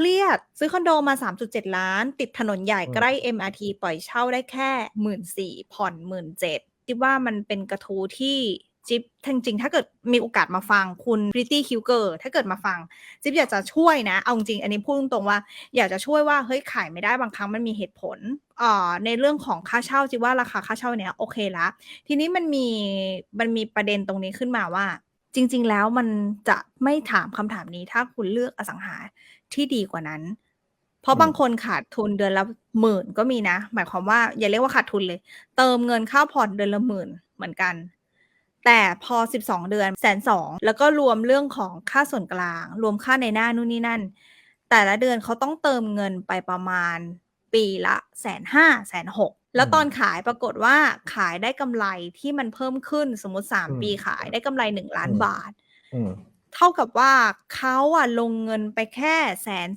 เครียด ซื้อคอนโดมา 3.7 ล้าน ติดถนนใหญ่อืมใกล้ MRT ปล่อยเช่าได้แค่14,000ผ่อน17,000จิ๊บว่ามันเป็นกระทู้ที่จิ๊บจริงๆ ถ้าเกิดมีโอกาสมาฟังคุณ Pretty Huger ถ้าเกิดมาฟัง จิ๊บอยากจะช่วยนะ เอาจริงๆอันนี้พูดตรงๆว่า อยากจะช่วยว่าเฮ้ยขายไม่ได้บางครั้งมันมีเหตุผลอ่าในเรื่องของค่าเช่าจิ๊บว่าราคาค่าเช่าเนี้ยโอเคแล้วทีนี้มันมีมันมีประเด็นตรงนี้ขึ้นมาว่า จริง ๆ แล้วมันจะไม่ถามคำถามนี้ ถ้าคุณเลือกอสังหาที่ดีกว่านั้น เพราะอืบางคนขาดทุนเดือนละ 10,000 ก็มีนะ หมายความว่า อย่าเรียกว่าขาดทุนเลย เติมเงินค่าผ่อนเดือนละ 10,000 เหมือนกัน แต่พอ 12 เดือน 120,000 แล้วก็รวมเรื่องของค่าส่วนกลาง รวมค่าในหน้านู่นนี่นั่น แต่ละเดือนเขาต้องเติมเงินไปประมาณ ปีละ150,000 160,000แล้วอืมตอนขายปรากฏว่าขายได้กำไรที่มันเพิ่มขึ้นสมมุติอื3มปีขายได้กำไร1ล้านอืมบาทอืมเท่ากับว่าเขาอะลงเงินไปแค่แสน